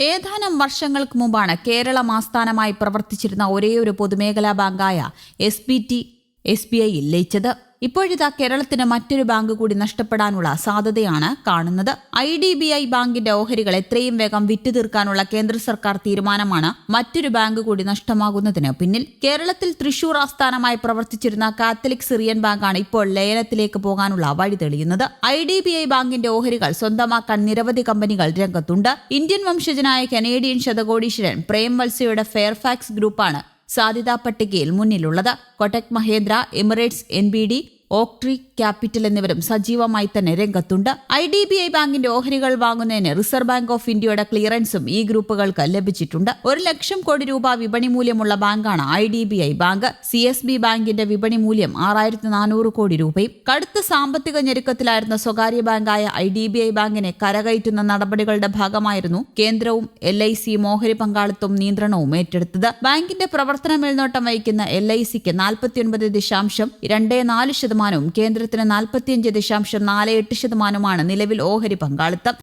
ഏതാനും വർഷങ്ങൾക്ക് മുമ്പാണ് കേരളം ആസ്ഥാനമായി പ്രവർത്തിച്ചിരുന്ന ഒരേയൊരു പൊതുമേഖലാ ബാങ്കായ S B T S B I ലയിച്ചത്. ഇപ്പോഴിതാ കേരളത്തിന് മറ്റൊരു ബാങ്ക് കൂടി നഷ്ടപ്പെടാനുള്ള സാധ്യതയാണ് കാണുന്നത്. ഐ ഡി ബി ഐ ബാങ്കിന്റെ ഓഹരികൾ എത്രയും വേഗം വിറ്റു തീർക്കാനുള്ള കേന്ദ്ര സർക്കാർ തീരുമാനമാണ് മറ്റൊരു ബാങ്ക് കൂടി നഷ്ടമാകുന്നതിന് പിന്നിൽ. കേരളത്തിൽ തൃശൂർ ആസ്ഥാനമായി പ്രവർത്തിച്ചിരുന്ന കാത്തലിക് സിറിയൻ ബാങ്കാണ് ഇപ്പോൾ ലയനത്തിലേക്ക് പോകാനുള്ള വഴി തെളിയുന്നത്. ഐ ഡി ബി ഐ ബാങ്കിന്റെ ഓഹരികൾ സ്വന്തമാക്കാൻ നിരവധി കമ്പനികൾ രംഗത്തുണ്ട്. ഇന്ത്യൻ വംശജനായ കനേഡിയൻ ശതകോടീശ്വരൻ പ്രേം വത്സയുടെ ഫെയർഫാക്സ് ഗ്രൂപ്പാണ് സാധ്യതാ പട്ടികയിൽ മുന്നിലുള്ളത്. Kotak Mahindra Emirates N Oaktree capital എന്നിവരും സജീവമായി തന്നെ രംഗത്തുണ്ട്. ഐ ഡി ബി ഐ ബാങ്കിന്റെ ഓഹരികൾ വാങ്ങുന്നതിന് റിസർവ് ബാങ്ക് ഓഫ് ഇന്ത്യയുടെ ക്ലിയറൻസും ഈ ഗ്രൂപ്പുകൾക്ക് ലഭിച്ചിട്ടുണ്ട്. ഒരു ലക്ഷം കോടി രൂപ വിപണി മൂല്യമുള്ള ബാങ്കാണ് I D B I bank. C S B ബാങ്കിന്റെ വിപണി മൂല്യം ആറായിരത്തി നാനൂറ് കോടി രൂപയും. കടുത്ത സാമ്പത്തിക ഞെരുക്കത്തിലായിരുന്ന സ്വകാര്യ ബാങ്കായ ഐ ഡി ബി ഐ ബാങ്കിനെ കരകയറ്റുന്ന നടപടികളുടെ ഭാഗമായിരുന്നു കേന്ദ്രവും എൽ ഐ സിയും ഓഹരി പങ്കാളിത്തവും നിയന്ത്രണവും ഏറ്റെടുത്തത്. ബാങ്കിന്റെ പ്രവർത്തന മേൽനോട്ടം വഹിക്കുന്ന എൽ ഐ സിക്ക് നാൽപ്പത്തിയൊൻപത് ദശാംശം രണ്ടേ നാല് ശതമാനവും. കേന്ദ്രത്തിന് നാൽപ്പത്തിയഞ്ച് ദശാംശം നാല് എട്ട് ശതമാനവുമാണ് നിലവിൽ ഓഹരി പങ്കാളിത്തം.